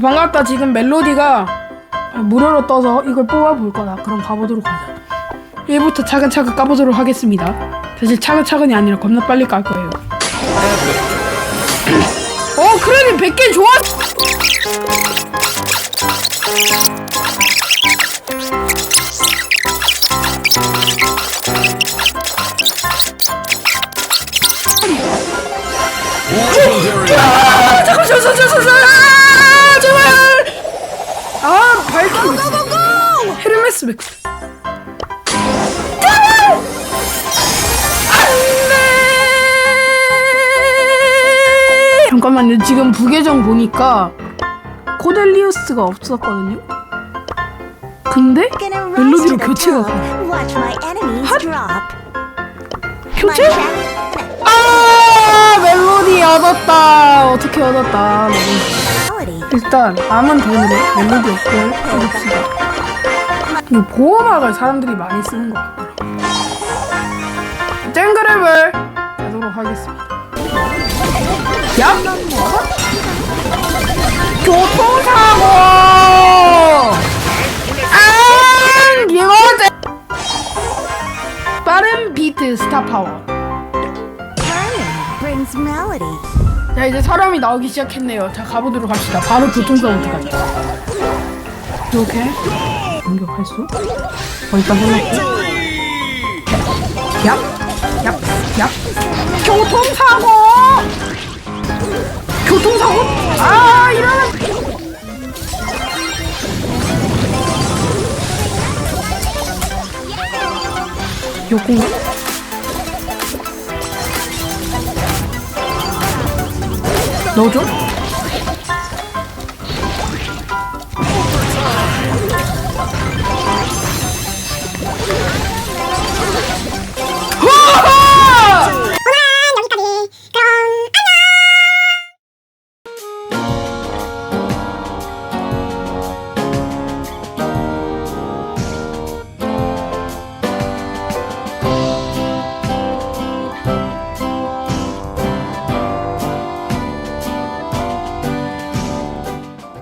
반갑다. 지금 멜로디가 무료로 떠서 이걸 뽑아볼 거다. 그럼 가보도록 하자. 1부터 차근차근 까보도록 하겠습니다. 사실 차근차근이 아니라 겁나 빨리 깔 거예요. 어 크레딧 100개 좋아. 아, 잠깐 잠깐 잠깐 잠깐 아, 제발 아 안돼! 잠깐만요. 지금 부계정 보니까 코델리우스가 없었거든요? 근데 멜로디로 교체가. My 교체? 아 멜로디 얻었다. 어떻게 얻었다. 일단 남은 돈으로 멜로디 업글 해봅시다 이 보호막을 사람들이 많이 쓰는 것 같더라고요 쨍그랩을 가도록 하겠습니다 얍! 교통사고! 아 이거 쨍- 빠른 비트 스타 파워. 자 이제 사람이 나오기 시작했네요. 자 가보도록 합시다. 바로 교통사부터 가자. 이렇게 공격할 수? 어 일단 해놓고. 얍, 얍, 얍. 교통사고! 교통사고? 아 이러면 요건가? 넣어줘?